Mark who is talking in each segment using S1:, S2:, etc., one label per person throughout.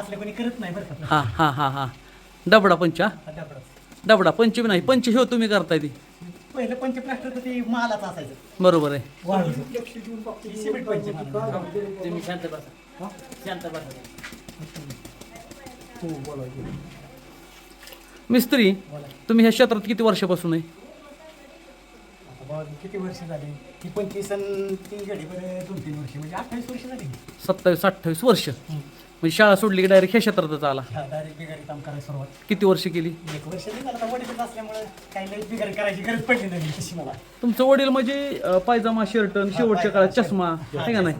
S1: असले कोणी करत नाही बरं का.
S2: हा हा हा हा. डबडा पंच हा?
S1: डबडं.
S2: डबडा पंच. बी नाही. पंच ह्यो तुम्ही करताय ती.
S1: पहिलं पंचप्लास्टर तर ते मालाच असायचं.
S2: बरोबर आहे.
S1: हे सिमेंट पंच मालाचं.
S2: तुम्ही शांत बसा. शांत बसा. मिस्त्री तुम्ही ह्या क्षेत्रात किती वर्षापासून आहे?
S1: आता किती वर्ष झाली? ती पंचवीस आणि ती गडी बरं दोन तीन वर्ष म्हणजे अठ्ठावीस वर्ष झाली.
S2: सत्तावीस अठ्ठावीस वर्ष. म्हणजे शाळा सोडली की डायरेक्ट ह्या क्षेत्रातच आला?
S1: डायरेक्ट बिगारी काम करायला सुरुवात.
S2: किती वर्ष केली?
S1: एक वर्ष नाही झालं आता वडील असल्यामुळे काही लई बिगारी करायची गरज पडली नाही तशी मला.
S2: तुमचं वडील म्हणजे अं, पायजामा शर्ट शेवटच्या काळात चष्मा आहे का नाही.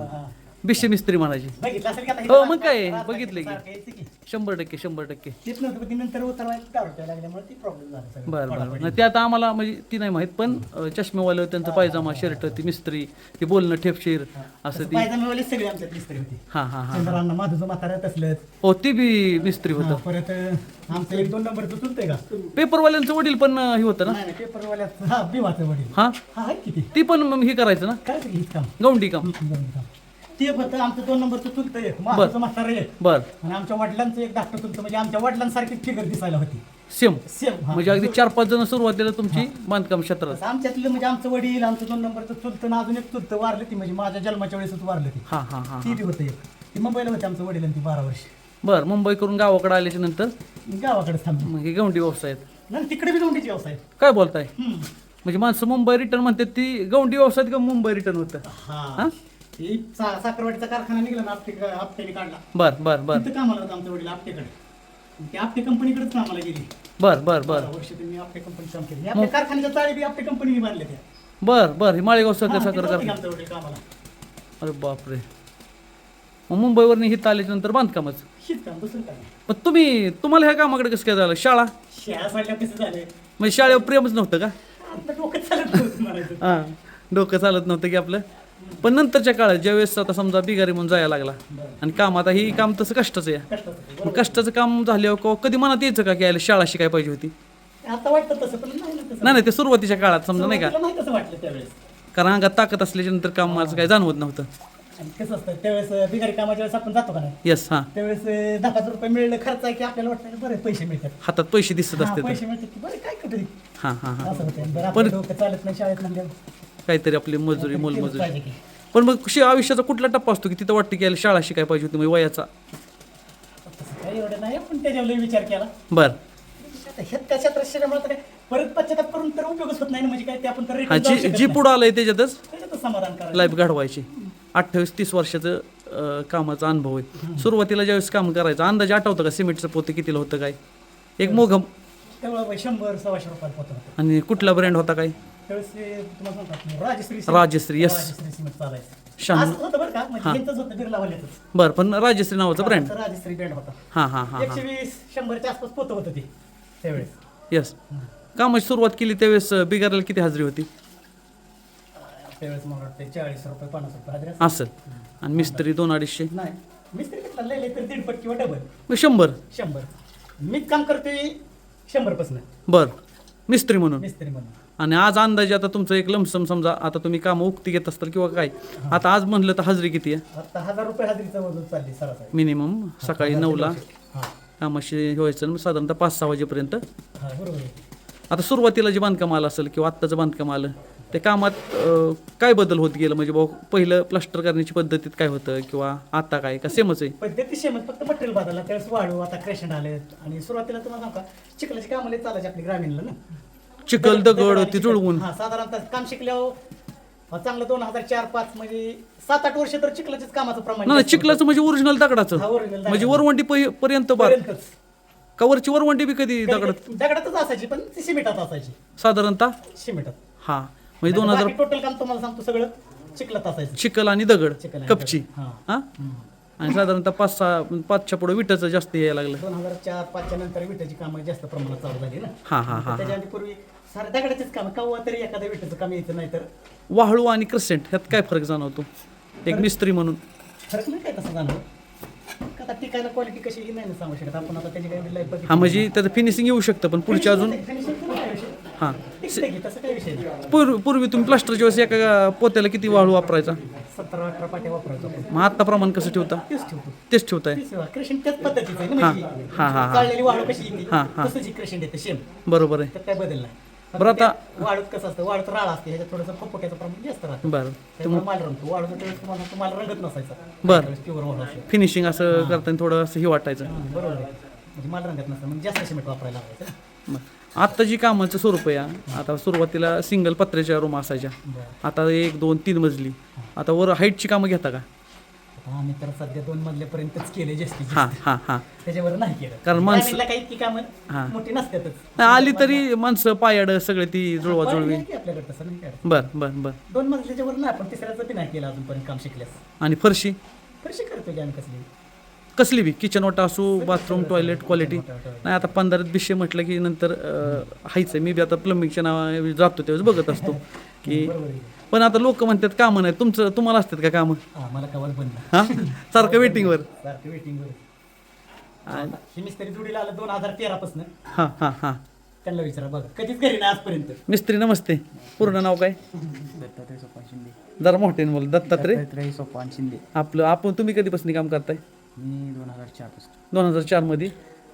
S2: बिशे मिस्त्री म्हणायची.
S1: बघितलं असेल की आता
S2: हो,
S1: इथं
S2: मग काय, बघितलं की.
S1: सारखं यायचं की.
S2: शंभर टक्के शंभर टक्के.
S1: तेच नव्हतं पण ती नंतर उतरवायला दारू प्यायला लागल्यामुळे ती प्रॉब्लेम झाला सगळं.
S2: बरं बरं. नाही ते आता आम्हाला म्हणजे ती नाही माहीत पण अं, चष्मेवालं त्यांचं पायजामा शर्ट ती मिस्त्री ती बोलणं ठेपशीर असं ती.
S1: पायजमावाले सगळे आमच्यात मिस्त्री होती.
S2: हां हां हां
S1: चंद्रांना माधुचं म्हातारा तसलंच.
S2: हो ती बी मिस्त्री होतं.
S1: परत अं, आमचं एक दोन नंबरचं चुलतंय का?
S2: पेपरवाल्यांचं वडील पण अं, हे होतं ना?
S1: नाही नाही, पेपरवाल्यात हा बिवाचं वडील.
S2: हां?
S1: हा आहे किती
S2: ती? पण मग हे करायचं ना?
S1: काय हीच काम
S2: गौंडी काम
S1: दोन काम. ते फक्त आमचं दोन नंबरचं चुलतं एक माधुचं म्हातारा एक
S2: बर.
S1: आणि आमच्या वडिलांचं एक धाकटं चुलतं म्हणजे आमच्या वडिलांसारखी फिगर दिसायला होती.
S2: सेम
S1: सेम
S2: म्हणजे अगदी चार पाच जण सुरुवातीला तुमची बांधकाम क्षेत्रात.
S1: तसं आमच्यातलं म्हणजे आमचं वडील आमचं दोन नंबरचं चुलतं आणि अजून एक चुलतं वारलं ती म्हणजे माझ्या जन्माच्या वेळेसच वारलं ती.
S2: हां हां हां
S1: ती बी होतं एक. ती मुंबईला होते आमचं वडील आणि ती बारा वर्ष.
S2: बर मुंबई करून गावाकडे आल्याच्यानंतर?
S1: गावाकडे थांबली.
S2: मग हे गौंडी व्यवसाय आहेत
S1: नाही तिकडे बी गवंडीचे व्यवसाय
S2: काय बोलताय?
S1: हम्म.
S2: म्हणजे माणसं मुंबई रिटर्न म्हणतात ती गौंडी व्यवसायात का मुंबई रिटर्न होतं?
S1: हा.
S2: हा?
S1: ती सा- साखरवाडीचा कारखाना निघाला ना आपटे आपट्याने काढला.
S2: बर बर बर.
S1: तिथं कामाला होतं आमच्या वडील आपटेकडे त्या आपटे कंपनीकडेच कामाला गेली.
S2: बर बर बर.
S1: बारा वर्ष त्यांनी आपटे कंपनी काम केली. आपल्या कारखान्याच्या चाळी बी आपटे कंपनीने त्या
S2: बर बर. हे माळेगाव
S1: हा,
S2: साखर
S1: तिथं
S2: साखर
S1: होते
S2: कर
S1: आमच्या वडील कामाला.
S2: अरे बापरे. मग मुंबईवरनं हित आल्याच्यानंतर बांधकामच.
S1: काम दुसरं नाही.
S2: पण तुम्ही तुम्हाला ह्या कामाकडे कसं काय झालं? शाळा?
S1: शाळा सोडल्या कसं झालं?
S2: म्हणजे शाळेवर प्रेमच नव्हतं का?
S1: आता डोकं चालत नव्हतं म्हणायचं.
S2: हां. डोकं चालत नव्हतं की आपलं? पण नंतरच्या काळात ज्यावेळेस आता समजा बिगारी म्हणून जायला लागला आणि काम आता ही काम तसं कष्टाचं आहे. मग कष्टाचं काम झाल्यावर का कधी मनात यायचं का की यायला शाळा शिकाय पाहिजे होती?
S1: आता वाटतं तसं पण नाही ना तसं.
S2: नाही नाही ते सुरुवातीच्या काळात समजा नाही का?
S1: सुरुवातीला नाही तसं वाटलं त्यावेळेस.
S2: कारण अंगात ताकद असल्याच्या नंतर काम माझं काही जाणवत नव्हतं.
S1: आणि कसं असतं त्यावेळेस बिगारी कामाच्या वेळेस आपण जातो का नाही?
S2: येस हां.
S1: त्यावेळेस अं, दहा पाच रुपये मिळलं खर्च आहे की आपल्याला वाटतं बरे पैसे मिळतात.
S2: हातात पैसे दिसत
S1: हा,
S2: असते तर.
S1: पैसे मिळतात की बरे काय कुठे
S2: हां हां हां.
S1: असं होतं. बरं आपलं डोकं चालत नाही शाळेत म्हणजे
S2: काहीतरी आपली मजुरी मोलमजुरी. पण मग कशी आयुष्याचा कुठला टप्पा असतो की तिथं वाटतं की याला शाळा शिकाय पाहिजे होती म्हणजे वयाचा?
S1: तसं काही एवढं नाही पण त्याच्यावर लई विचार केला.
S2: बर.
S1: आता त्या क्षेत्रात शिकल्यामुळे तर काय परत पश्चाताप करून तर उपयोगच होत नाही ना म्हणजे काय ते आपण तर
S2: हा
S1: return जाऊ
S2: जी
S1: शकत
S2: जी
S1: नाही.
S2: पुढं आलंय त्याच्यातच
S1: त्याच्यातच समाधान करायचं.
S2: लाईफ घडवायची. अठ्ठावीस तीस वर्षाचं अं, कामाचा अनुभव आहे. सुरुवातीला ज्यावेळेस काम करायचं अंदाजे आठवतं का सिमेंटचं पोते कितीला होतं काय? एक मोघम.
S1: शंभर सव्वाशे रुपयाला
S2: आणि कुठला ब्रँड होता काय?
S1: त्यावेळेस ते तुम्हाला सांगतात राजश्री
S2: राजश्री, yes.
S1: राजश्री सिमेंट चालायचं
S2: शहाण्णव.
S1: असं होतं बरं का? म्हणजे यांचंच होतं बिर्ला वाल्याचंच
S2: बरं पण राजश्री नावाचा ब्रँड
S1: राजश्री ब्रँड होता.
S2: हां हां हां
S1: एकशे वीस शंभरच्या आसपास पोतं होतं ते त्यावेळेस.
S2: येस कामाची सुरुवात केली त्यावेळेस अं, बिगाराला किती हजेरी होती?
S1: त्यावेळेस मला वाटतं चाळीस रुपये पन्नास रुपये हाजरी
S2: असं आणि मिस्त्री दोन अडीचशे?
S1: नाही. मिस्त्री घेतला लय लय तर दीडपट किंवा डबल
S2: मग शंभर.
S1: शंभर. मीच काम करतोय शंभरपासून
S2: बर. मिस्त्री म्हणून.
S1: मिस्त्री म्हणून.
S2: आणि आज अंदाजे आता तुमचं एक लमसम समजा आता तुम्ही कामं उक्ती घेत असताल किंवा काय? आता आज म्हणलं तर हजेरी किती आहे?
S1: आता हजार रुपये हाजरीचं वजन चालली सरासरी.
S2: मिनिमम. सकाळी नऊला
S1: हा.
S2: कामाशी व्हायचं साधारणतः पाच सहा वाजेपर्यंत.
S1: हा बरोबर आहे.
S2: आता सुरुवातीला जे बांधकाम आलं असेल किंवा आत्ताचं बांधकाम आलं त्या कामात अं, काय बदल होत गेलं? म्हणजे भाऊ पहिलं प्लास्टर करण्याची पद्धतीत काय होतं किंवा आता काय? का सेमच आहे?
S1: पद्धती सेम फक्त मटेरियल बदलला. त्यावेळेस वाळू आता क्रेशंट आले आणि सुरुवातीला तुम्हाला सांगा चिखलाची कामाला चालायची आपली ग्रामीणला ना.
S2: चिखल दगड
S1: आणि
S2: ती
S1: चिखल.
S2: जुळवून
S1: हा साधारणतः काम शिकल्यावर चांगलं दोन हजार चार पाच म्हणजे सात आठ वर्ष तर चिखलाच्याच कामाचं प्रमाण
S2: नाही
S1: जास्त
S2: चिखलाचं म्हणजे ओरिजिनल दगडाचं.
S1: हा, original दगडाचं.
S2: म्हणजे वरवंटी पर्यंत
S1: होतं.
S2: बार.
S1: पर्यंतच.
S2: कवरची वरवंटी बी कधी दगडात?
S1: कधी- दगडातच असायची पण ती सिमेंटात असायची.
S2: साधारणतः?
S1: सिमेंटात.
S2: हा म्हणजे दोन हजार
S1: टोटल काम तुम्हाला सांगतो सगळं चिखलात असायचं.
S2: चिखल आणि दगड
S1: चिखल आणि
S2: कपची.
S1: दगड. हा.
S2: हा? आणि साधारणतः पाच सहा पाचच्या पुढे विटाचं जास्त यायला लागलं.
S1: दोन हजार चार पाचच्या नंतर विटाची कामं जास्त प्रमाणात चालू झाली ना.
S2: हा हा हा.
S1: त्याच्या आधी पूर्वी सारे दगडाचेच काम तरी एखाद्या विटाचं काम यायचं नाही तर
S2: वाळू आणि क्रिसेंट ह्यात काय फरक जाणवतो? एक मिस्त्री म्हणून.
S1: फरक नाही काय तसं जाणवं आता क्वालिटी कशी ही नाही ना सांगू शकत. आपण आता त्याची काही लाईफ
S2: हा म्हणजे त्याचं फिनिशिंग येऊ शकतं पण पुढच्या अजून हां.
S1: टिकतं की तसं काही विषय नाही.
S2: पूर्वी पूर्वी तुम्ही प्लास्टरच्या वेळेस एका पोत्याला किती वाळू वापरायचा?
S1: सतरा अठरा पाट्या वापरायचो आपण.
S2: मग आता प्रमाण कसं ठेवता?
S1: तेच ठेवतो.
S2: तेच ठेवताय.
S1: तेच क्रेशन त्याच पद्धतीचं आहे ना
S2: हां.
S1: म्हणजे.
S2: हां हां हां.
S1: चाललेली वाळू कशी येते
S2: हां, हां.
S1: तसंच ही क्रेशन येते सेम
S2: बरोबर आहे.
S1: त्यात काय बदल नाही.
S2: बरं आता-
S1: वाळूत कसं असतं वाळूत राळा असते ह्याच्यात थोडंसं फपोट्याचं प्रमाण जास्त राहतं.
S2: बरं.
S1: त्यामुळे माल रंगतो. त्यावेळेस तुम्हाला तुम्हाला रंगत नसायचा.
S2: बरं.
S1: प्युअर
S2: फिनिशिंग असं करताना थोडं असं हे वाटायचं.
S1: बरोबर आहे. म्हणजे माल रंगत नसतं. म्हणजे जास्त सिमेंट वापरायला लागायचं
S2: बरं. आता जी कामाचं स्वरूप आहे हा, आता सुरुवातीला सिंगल पत्र्याच्या रूम असायच्या.
S1: बरं.
S2: आता एक दोन तीन मजली. आता वर हाईटची कामं घेता का?
S1: आम्ही तर सध्या दोन केले जास्तीत
S2: हां
S1: जास्त.
S2: हां हां
S1: त्याच्यावर नाही केलं.
S2: कारण माणसं-
S1: ग्रामीणला काही इतकी कामं. मोठी नसतातच.
S2: नाही, आली तरी माणसं पायाड सगळे ती जुळवा जुळवी
S1: आपल्याकडे तसं नाही काय
S2: बर बर बर.
S1: दोन मजल्याच्या वर आपण तिसऱ्याचं बी नाही केलं अजूनपर्यंत काम शिकल्यास.
S2: आणि फरशी?
S1: कशी करतो की आम्ही कसली?
S2: कसली बी? किचन ओटा असो बाथरूम टॉयलेट क्वालिटी. नाही आता पंधरात विषय म्हटलं की नंतर हायच. मी बी आता प्लंबिंगच्या नावा जातो त्यावेळेस बघत असतो की
S1: बरोबर आहे.
S2: पण आता लोक म्हणतात कामं नाही तुमचं तुम्हाला असतात का कामं?
S1: हा मला कवर बंद.
S2: हां? सारखं वेटिंगवर
S1: सारखं वेटिंगवर ही मिस्त्री जोडीला आलं दोन हजार तेरा पासून.
S2: हां हां हां.
S1: त्यांना विचारा बघा कधीच घरी नाही आजपर्यंत.
S2: मिस्त्री नमस्ते. पूर्ण नाव काय?
S3: दत्तात्रय सोपान शिंदे.
S2: जरा मोठे बोल दत्तात्रय.
S3: दत्तात्रय सोपान शिंदे.
S2: आपलं आपण तुम्ही कधीपासून काम करताय?
S3: मी दोन हजार चारपासून.
S2: दोन हजार चारमध्ये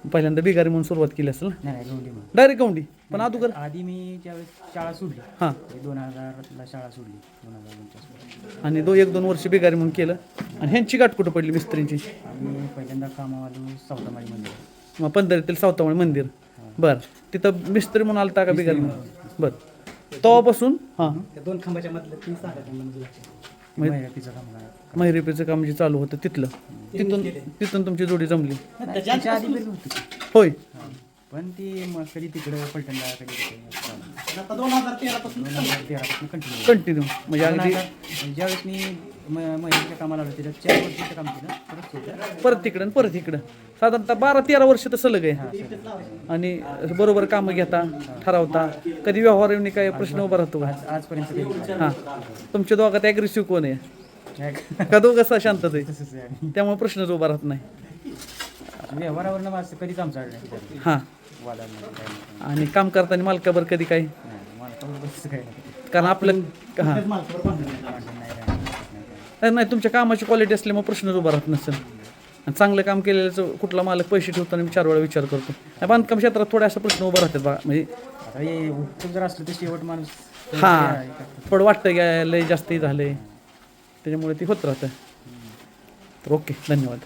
S2: पहिल्यांदा बिगारी म्हणून सुरुवात केली असेल ना?
S3: नाही नाही गौंडी म्हणून.
S2: डायरेक्ट गौंडी. पण अगोदर
S3: आधी मी ज्यावेळेस शाळा सोडली
S2: हां.
S3: ते दोन हजारला शाळा सोडली दोन हजार दोनच्या.
S2: आणि दो एक दोन वर्ष बिगारी म्हणून केलं. आणि ह्यांची गाठ कुठं पडली मिस्त्रींची?
S3: आम्ही पहिल्यांदा कामावर आलो सावतामाळी मंदिर.
S2: मग पंधरातील सावतामळ मंदिर. बर. तिथं मिस्त्री म्हणून आलता का बिगारी म्हणून बर. तेव्हापासून? हां.
S1: दोन खांबाच्या मधलं ती सांगा
S3: महिलापीचं काम करायचं
S2: महिरेपीचं काम जे चालू होतं तिथलं. तिथून तिथून तुमची जोडी जमली.
S1: नाही, त्याच्या
S3: त्याच्या आधी
S1: आधीपासून-
S3: बी होतं.
S2: होय.
S3: हां. पण ती मग कधी तिकडं पलटणला कधी तिकडे
S1: दोन हजार
S3: तेरापासून कंटिन्यू
S2: कंटिन्यू म्हणजे अगदी
S3: ज्यावेळेस म- महिन्याच्या कामाला आलो त्याच्यात चार वर्षाचं काम केलं. परत होतं
S2: परत तिकडं आणि परत इकडं. साधारणतः बारा तेरा वर्ष तर सलग आहे. आणि बरोबर कामं घेता ठरवता. कधी व्यवहार येऊन काय प्रश्न उभा राहतो?
S3: आज आजपर्यंत कधी नाही.
S2: हां. तुमच्या दोघात ॲग्रेसिव्ह कोण आहे? का दोघं असा शांतच आहे. त्यामुळे प्रश्नच उभा राहत नाही.
S3: माझं कधीच आमचं अडलं नाही
S2: हां. आणि काम करताना मालकाबर कधी काय
S3: नाही, मला कळलं तसं काही नाही.
S2: कारण आपलं हां.
S1: नाही
S3: काय.
S2: तुमच्या कामाची क्वालिटी असल्यामुळे प्रश्नच उभा राहत नसेल. आणि चांगलं काम केलेलं कुठला मालक पैसे ठेवताना मी चार वेळा विचार करतो. बांधकाम क्षेत्रात थोडे असं प्रश्न उभा राहतात बघा. म्हणजे
S3: हे जर असलं तर शेवट माणूस
S2: हां थोडं वाटतं की लय जास्तही झाले त्याच्यामुळे ती होत राहतं. तर ओके धन्यवाद.